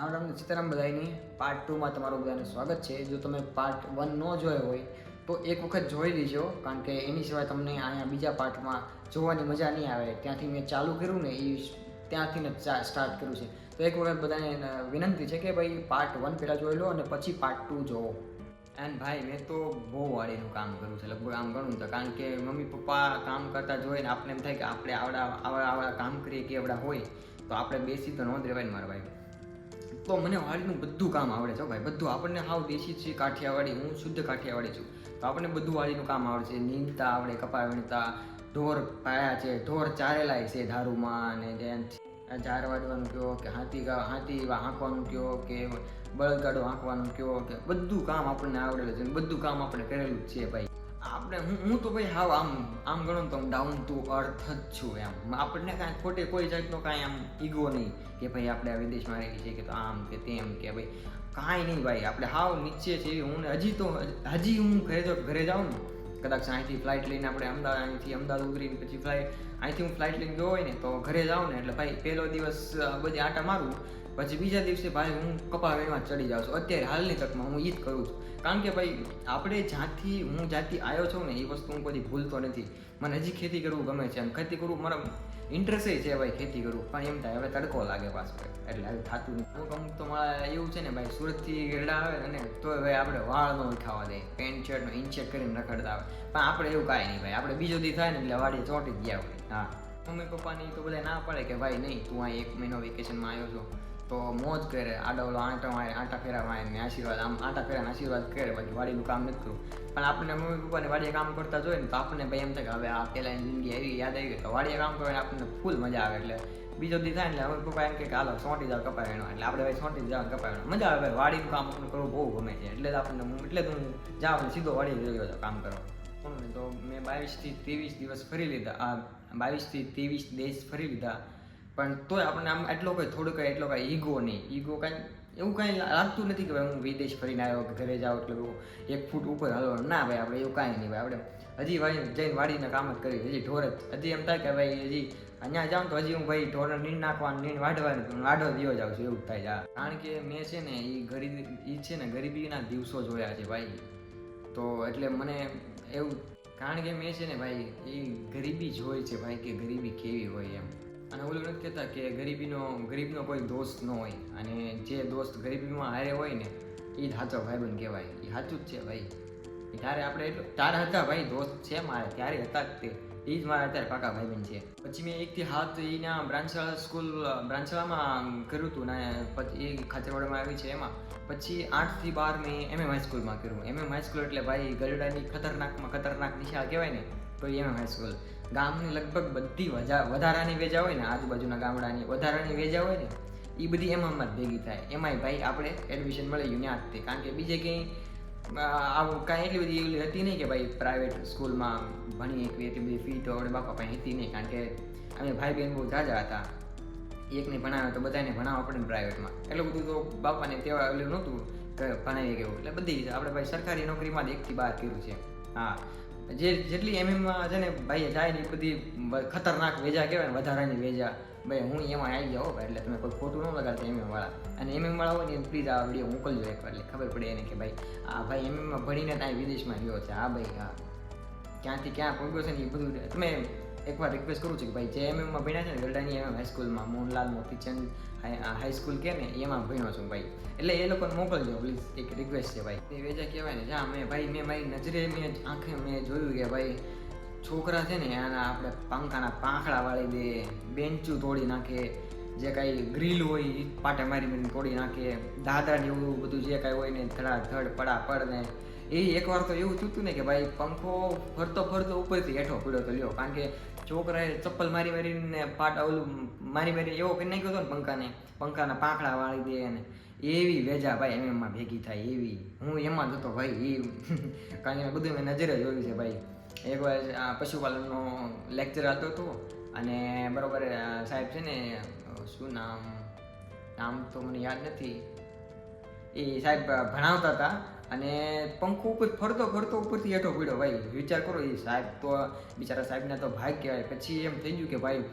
રામ રામ સીતારામ બધાની પાર્ટ ટુમાં તમારું બધાનું સ્વાગત છે. જો તમે પાર્ટ વન ન જોયો હોય, તો એક વખત જોઈ લીજો, કારણ કે એની સિવાય તમને અહીંયા બીજા પાર્ટમાં જોવાની મજા નહીં આવે. ત્યાંથી મેં ચાલુ કર્યું ને એ ત્યાંથી ને સ્ટાર્ટ કર્યું છે. તો એક વખત બધાને વિનંતી છે કે ભાઈ પાર્ટ વન પહેલાં જોઈ લો અને પછી પાર્ટ ટુ જોવો. એન્ડ ભાઈ, મેં તો બહુ વાળીનું કામ કર્યું છે, લગભગ આમ ગણું તો. કારણ કે મમ્મી પપ્પા કામ કરતા જોઈને આપણે એમ થાય કે આપણે આવડા આવડા આવડા કામ કરીએ કે આવડા હોય, તો આપણે બેસી તો નોંધ રહેવાય ને મારા ભાઈ. તો મને વાડીનું બધું કામ આવડે છે ભાઈ. બધું આપણને હાવ દેશી છે, કાઠિયાવાડી, હું શુદ્ધ કાઠિયાવાડી છું. તો આપણને બધું વાડીનું કામ આવડે છે. નીંદતા આવડે કપા વીણતા ઢોર પાયા છે, ઢોર ચારેલાય છે ધારુમાં અને ચાર વાડવાનું કયો કે હાથી હાથી હાંકવાનું કયો કે બળદગાડો હાંકવાનું કયો કે બધું કામ આપણને આવડેલું છે બધું કામ આપણે કરેલું જ છે ભાઈ. આપણે હું હું તો ભાઈ હાવ આમ આમ ગણો તો ડાઉન ટુ અર્થ જ છું એમ. આપણને કાંઈ ખોટે કોઈ જાતનો કાંઈ આમ ઈગો નહીં કે ભાઈ આપણે આ વિદેશમાં રહી છે કે તો આમ કે તેમ કે ભાઈ કાંઈ નહીં ભાઈ. આપણે હાવ નીચે છે હું હજી તો હજી હું ઘરે તો ઘરે જાઉં ને. કદાચ અહીંથી ફ્લાઇટ લઈને આપણે અમદાવાદ અહીંથી અમદાવાદ ઉતરીને પછી ફ્લાઇટ અહીંથી હું ફ્લાઇટ લઈને ગયો હોય ને તો ઘરે જાઉં ને. એટલે ભાઈ પહેલો દિવસ બધી આટા મારું. પછી બીજા દિવસે ભાઈ હું કપા વીણવા ચડી જાઉં છું. અત્યારે હાલની તકમાં હું એ જ કરું છું. કારણ કે ભાઈ, આપણે જ્યાંથી હું જ્યાંથી આવ્યો છું ને, એ વસ્તુ હું કદી ભૂલતો નથી. મને હજી ખેતી કરવું ગમે છે. એમ ખેતી કરવું મારા ઇન્ટરેસ્ટ છે ભાઈ ખેતી કરવું. પણ એમ થાય, હવે તડકો લાગે પાછો. એટલે હવે થતું નથી. અમુક અમુક તો મારા એવું છે ને ભાઈ, સુરતથી ગરડા આવે અને તો હવે આપણે વાળ ન ઉઠાવા દે. પેન્ટ શર્ટનો ઇન્ચેક કરીને રખડતા આવે પણ આપણે એવું કાંઈ નહીં ભાઈ. આપણે બીજો દી થાય ને, એટલે વાડી ચોંટી ગયા હોય. હા. મમ્મી પપ્પાની તો બધા ના પડે કે, ભાઈ નહીં, તું આ એક મહિનો વેકેશનમાં આવ્યો છો. તો મોજ કરે, આડવલો આંટા મારે, આંટા ફેરા મારે, ને આશીર્વાદ, આમ આંટા ફેરાને આશીર્વાદ કરે, બાકી વાડીનું કામ નથી પણ આપણે મમ્મી પપ્પાને વાડીએ કામ કરતા જોઈએ ને તો આપણને ભાઈ એમ થાય કે હવે આ પહેલાંની જિંદગી એવી યાદ આવી ગઈ, તો વાડીએ કામ કરે આપણને ફૂલ મજા આવે એટલે બીજો દી થાય એટલે મમ્મી પપ્પા એમ કે હાલો સોંટી જાવ કપાય વેણવા એટલે આપણે ભાઈ સોંટી જાવ કપાય મજા આવે ભાઈ, વાડીનું કામ આપણને કરવું બહુ ગમે છે, એટલે જ આપણને એટલે જ હું જાઉં સીધો વાડીએ જોયો જાઉં કામ કરવા. તો મેં બાવીસથી ત્રેવીસ દિવસ ફરી લીધા, આ બાવીસથી ત્રેવીસ દેશ ફરી લીધા. પણ તોય આપણને આમ એટલો કોઈ, થોડું કંઈ એટલો કંઈ ઈગો નહીં. ઈગો કાંઈ, એવું કાંઈ લાગતું નથી કે ભાઈ હું વિદેશ ફરીને આવ્યો કે ઘરે જાઉં એટલે એક ફૂટ ઉપર હલો. ના ભાઈ આપણે એવું કાંઈ નહીં ભાઈ, આપણે હજી ભાઈ જઈને વાડીને કામ જ કરી હજી ઢોર જ. હજી એમ થાય કે ભાઈ હજી અહીંયા જાઉં તો હજી હું ભાઈ ઢોરને નીણ નાખવાનું, નીણ વાઢવાનું વાઢવા દિયો જાઉં છું, એવું થાય છે. કારણ કે મેં છે ને એ ગરીબી એ છે ને ગરીબીના દિવસો જોયા છે ભાઈ. તો એટલે મને એવું, કારણ કે મેં છે ને ભાઈ એ ગરીબી જ હોય છે ભાઈ, કે ગરીબી કેવી હોય એમ. અને ઓલું નથી કહેતા કે ગરીબીનો, ગરીબનો કોઈ દોસ્ત ન હોય. અને જે દોસ્ત ગરીબીમાં હારે હોય ને એ જ સાચો ભાઈબંધ કહેવાય. એ સાચું જ છે ભાઈ. ત્યારે આપણે એટલું, તારે હતા ભાઈ દોસ્ત છે મારે, ત્યારે હતા જ તે. એ જ મારા અત્યારે પાકા ભાઈબંધ છે. પછી મેં એકથી હાથ એના બ્રાન્ચવાળા સ્કૂલ બ્રાન્ચવાળામાં કર્યું હતું ને એ ખાચરવાડામાં આવી છે એમાં. પછી આઠથી બાર મેં એમએમ હાઈસ્કૂલમાં કર્યું. એમએમ હાઈસ્કૂલ એટલે ભાઈ ગરડાની ખતરનાકમાં ખતરનાક દિશા કહેવાય ને એમએમ હાઈસ્કૂલ ગામની લગભગ બધી વધારાની વેજા હોય ને, આજુબાજુના ગામડાની વધારાની વેજા હોય ને એ બધી એમાં જ ભેગી થાય. એમાંય ભાઈ આપણે એડમિશન મળી ત્યાં કારણ કે બીજે કંઈ આવું કાંઈ એટલી બધી એવી હતી નહીં કે ભાઈ પ્રાઇવેટ સ્કૂલમાં ભણી એકવી એટલી બધી ફી તો આપણે બાપા પાસે હતી નહીં. કારણ કે અમે ભાઈ બહેન બહુ જાજા હતા. એકને ભણાવે તો બધાને ભણાવવા પડે ને પ્રાઇવેટમાં એટલું બધું તો બાપાને તેવા એવું નહોતું ભણાવી ગયું એટલે બધી આપણે ભાઈ સરકારી નોકરીમાં જ એકથી બાર કર્યું છે. હા. જે જેટલી એમએમમાં છે ને ભાઈ જાય ને એ બધી ખતરનાક વેજા કહેવાય વધારાની વેજા. ભાઈ, હું એમાં આવી જાઓ ભાઈ, એટલે તમે કોઈ ખોટું ન લગાડતા એમએમ વાળા. અને એમએમ વાળા હોય ને પ્લીઝ આ વીડિયો મોકલજો એકવાર એટલે ખબર પડે એને કે, ભાઈ, આ ભાઈ એમએમમાં ભણીને ત્યાં વિદેશમાં ગયો છે. હા ભાઈ હા ક્યાંથી ક્યાં પહોંચ્યો છે ને એ બધું. તમે એકવાર રિક્વેસ્ટ કરું છું કે ભાઈ જે એમએમમાં ભણ્યા છે ને ગરડાની એમએમ હાઈસ્કૂલમાં મોહનલાલ મોતીચંદ હાઈસ્કૂલ કે ને એમાં ભણ્યો છું ભાઈ. એટલે એ લોકોને મોકલજો પ્લીઝ એક રિક્વેસ્ટ છે ભાઈ. એ વેજા કહેવાય ને, જા, મેં ભાઈ, મેં મારી નજરે, મેં આંખે, મેં જોયું કે ભાઈ, છોકરા છે ને, આના આપણે પાંખાના પાંખડા વાળી દે બેન્ચું તોડી નાખે, જે કાંઈ ગ્રીલ હોય પાટે મારી મારીને તોડી નાખે, દાદા ને એવું બધું જે કાંઈ હોય ને ધડા ધડ પડા પડ ને એ એકવાર તો એવું થયું ને કે ભાઈ પંખો ફરતો ફરતો ઉપરથી હેઠો પડ્યો તો લ્યો. કારણ કે છોકરાએ ચપ્પલ મારી મારીને પાટ ઓલું મારી મારી એવો કરી નાખ્યો હતો ને પંખાને, પંખાના પાંખડા વાળી દે ને એવી વેજા ભાઈ એમ એમાં ભેગી થાય, એવી. હું એમાં જ હતો ભાઈ એ કારણ કે બધું મેં નજરે જોયું છે ભાઈ. એકવાર આ પશુપાલનનો લેક્ચર આવતો હતો અને બરોબર સાહેબ છે ને, શું નામ નામ તો મને યાદ નથી. એ સાહેબ ભણાવતા હતા. અને પંખો ઉપર ફરતો ફરતો ઉપરથી હેઠો પડ્યો. ભાઈ, વિચાર કરો એ સાહેબ તો, બિચારા સાહેબને તો ભાગ કહેવાય. પછી એમ થઈ ગયું કે ભાઈ,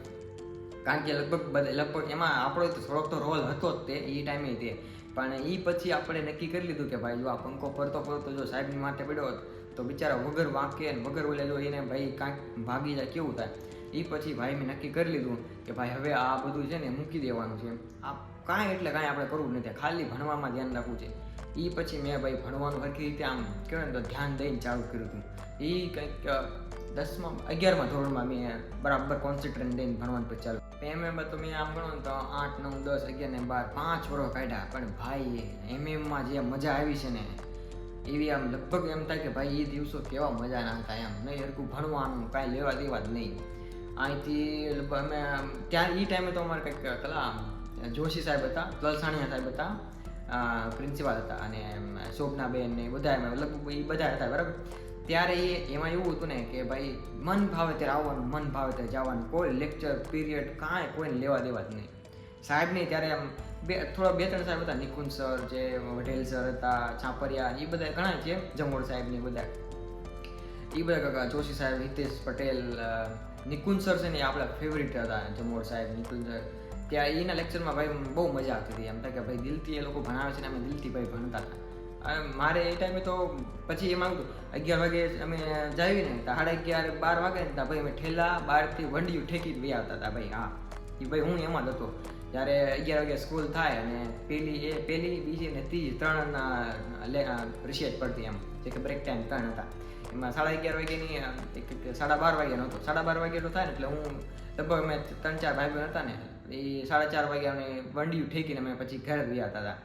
કારણ કે લગભગ લગભગ એમાં આપણો થોડોક તો રોલ હતો જ તે એ ટાઈમે તે. પણ એ પછી આપણે નક્કી કરી લીધું કે ભાઈ, જો આ પંખો ફરતો ફરતો જો સાહેબની માથે પડ્યો તો બિચારા વગર વાંકે વગર ઓલે જો એને ભાઈ કાંઈક ભાગી જાય, કેવું થાય? એ પછી ભાઈ મેં નક્કી કરી લીધું કે ભાઈ, હવે આ બધું છે ને મૂકી દેવાનું છે. આ કાંઈ એટલે કાંઈ આપણે કરવું નથી. ખાલી ભણવામાં ધ્યાન રાખવું છે. એ પછી મેં ભાઈ ભણવાનું સરખી રીતે આમ કહેવાય ને તો ધ્યાન દઈને ચાલુ કર્યું હતું. એ કંઈક દસમા, અગિયારમાં ધોરણમાં મેં બરાબર કોન્સન્ટ્રેટ દઈને ભણવાનું પછી ચાલુ. એમ એમ તો મેં આમ ગણો તો આઠ, નવ, દસ, અગિયાર ને બાર, પાંચ વર્ષ કાઢ્યા. પણ ભાઈ, એમ એમમાં જે મજા આવી છે ને, એવી આમ લગભગ એમ થાય કે ભાઈ એ દિવસો કેવા મજા ના હતા એમ. નહીં હરકું ભણવાનું, કાંઈ લેવા દેવા જ નહીં. અહીંથી અમે ત્યાં એ ટાઈમે તો અમારે કંઈક, કલા જોશી સાહેબ હતા, લલસાણિયા સાહેબ હતા. પ્રિન્સિપાલ હતા અને શોભનાબેન ને બધા એમ લગભગ એ બધા હતા, બરાબર? ત્યારે એ, એમાં એવું હતું ને કે ભાઈ, મન ભાવે ત્યારે આવવાનું, મન ભાવે ત્યારે જવાનું. કોઈ લેક્ચર પીરિયડ કાંઈ કોઈને લેવા દેવા જ નહીં. સાહેબ નહીં ત્યારે આમ બે, થોડા બે ત્રણ સાહેબ હતા, નિકુંજ સર જે, વઢેલ સર હતા, છાપરિયા, એ બધા ઘણા છે, જમોડ સાહેબ ને બધા. એ બધા કાકા, જોશી સાહેબ, હિતેશ પટેલ નિકુંજ સર છે ને આપણા ફેવરિટ હતા, જમોડ સાહેબ, નિકુંજ સર. ત્યાં એના લેક્ચરમાં ભાઈ બહુ મજા આવતી હતી. એમ કે ભાઈ દિલથી એ લોકો ભણાવે છે ને અમે દિલથી ભાઈ ભણતા હતા. મારે એ ટાઈમે તો પછી એમાં એવું અગિયાર વાગે અમે જાવી ને સાડા અગિયાર, બાર વાગે ને ત્યાં ભાઈ અમે ઠેલા બહારથી વંડિયું ઠેકી જ આવતા હતા ભાઈ, હા. એ ભાઈ હું એમાં જ હતો. જ્યારે અગિયાર વાગે સ્કૂલ થાય અને પેલી એ, પેલી, બીજી ને ત્રીજી ત્રણ રિસેટ પડતી એમ. જે કે બ્રેક ટાઈમ ત્રણ હતા. એમાં સાડા અગિયાર વાગ્યાની સાડા બાર વાગ્યાનો હતો. સાડા બાર વાગ્યાનો થાય ને એટલે હું લગભગ અમે ત્રણ ચાર ભાઈ બહેન હતા ને એ સાડા ચાર વાગ્યા અમે વંડિયું ઠેકીને અમે પછી ઘરે ગયા હતા.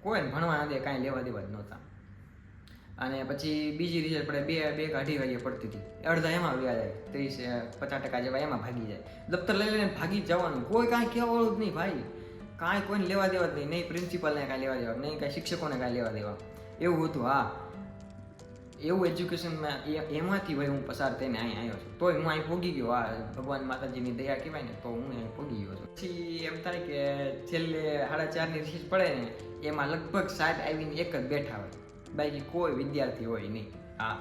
કોઈને ભણવા દે, કાંઈ લેવા દેવા જ નહોતા. અને પછી બીજી રિઝલ્ટ પડે બે બે કે અઢી વાગે પડતી હતી. અડધા એમાં વ્યા જાય, ત્રીસ પચાસ ટકા જેવા એમાં ભાગી જાય. દફતર લઈ લઈને ભાગી જવાનું. કોઈ કાંઈ કહેવાળું જ નહીં ભાઈ. કાંઈ કોઈને લેવા દેવા જ નહીં. નહીં પ્રિન્સિપલને કાંઈ લેવા દેવા, નહીં કાંઈ શિક્ષકોને કાંઈ લેવા દેવા. એવું હતું, હા. એવું એજ્યુકેશન એમાંથી ભાઈ હું પસાર થઈને અહીં આવ્યો છું. તો હું અહીં પોગી ગયો. આ ભગવાન માતાજીની દયા કહેવાય ને, તો હું અહીં પોગી ગયો છું. પછી એમ થાય કે છેલ્લે સાડા ચારની રીસ પડે ને, એમાં લગભગ સાહેબ આવીને એક જ બેઠા હોય. બાકી કોઈ વિદ્યાર્થી હોય નહીં. હા.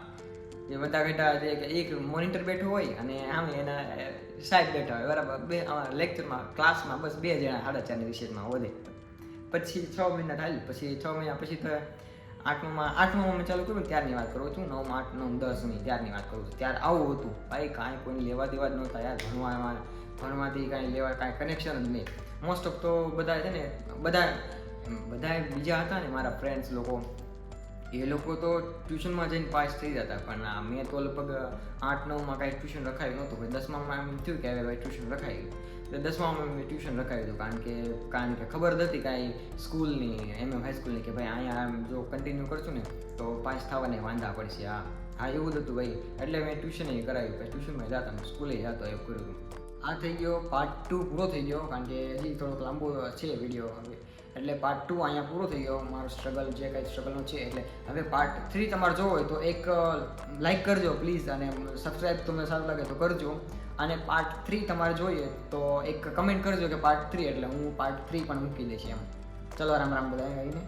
જે બધા બેઠા જે એક મોનિટર બેઠો હોય અને આમે એના સાહેબ બેઠા હોય. બરાબર. બે લેક્ચરમાં ક્લાસમાં બસ બે જણા સાડા ચારની રીસેસમાં વધે પછી છ મહિના થાય. પછી છ મહિના પછી તો આઠમામાં આઠમામાં મેં ચાલુ કર્યું, ત્યારની વાત કરું છું. નવમાં, આઠ નવ દસમી, ત્યારની વાત કરું છું. ત્યારે આવું હતું. ભાઈ, કાંઈ કોઈને લેવા દેવા જ નહોતા યાર. ભણવામાં ભણવાથી કાંઈ લેવા કાંઈ કનેક્શન જ નહીં. મોસ્ટ ઓફ તો બધા છે ને, બધા બધા બીજા હતા ને મારા ફ્રેન્ડ્સ લોકો. એ લોકો તો ટ્યુશનમાં જઈને પાસ થઈ જતા. પણ મેં તો લગભગ આઠ, નવમાં કાંઈ ટ્યુશન રખાયું નહોતું. દસમામાં એમ થયું કે હવે ભાઈ ટ્યુશન રખાઈ ગયું. તો દસમામાં મેં ટ્યુશન રખાવ્યું હતું, કારણ કે કારણ કે ખબર જ હતી કાંઈ સ્કૂલની એમ એમ હાઈસ્કૂલની કે ભાઈ અહીંયા આમ જો કન્ટિન્યુ કરશું ને, તો પાસ થવાને વાંધા પડશે, હા. હા, એવું જ હતું ભાઈ. એટલે મેં ટ્યુશન એ કરાવ્યું, પછી ટ્યુશનમાં જતા, હું સ્કૂલે જતો એવું કર્યું. આ થઈ ગયો પાર્ટ ટુ પૂરો થઈ ગયો, કારણ કે હજી થોડોક લાંબો છે વીડિયો હવે. એટલે પાર્ટ ટુ અહીંયા પૂરો થઈ ગયો. મારો સ્ટ્રગલ જે કાંઈ સ્ટ્રગલનો છે એટલે. હવે પાર્ટ થ્રી તમારે જોવો હોય તો એક લાઇક કરજો પ્લીઝ અને સબસ્ક્રાઈબ તમને સારું લાગે તો કરજો. અને પાર્ટ થ્રી તમારે જોઈએ તો એક કમેન્ટ કરજો કે પાર્ટ થ્રી એટલે હું પાર્ટ થ્રી પણ મૂકી દઈશ એમ. ચલો રામ રામ બધા આવીને.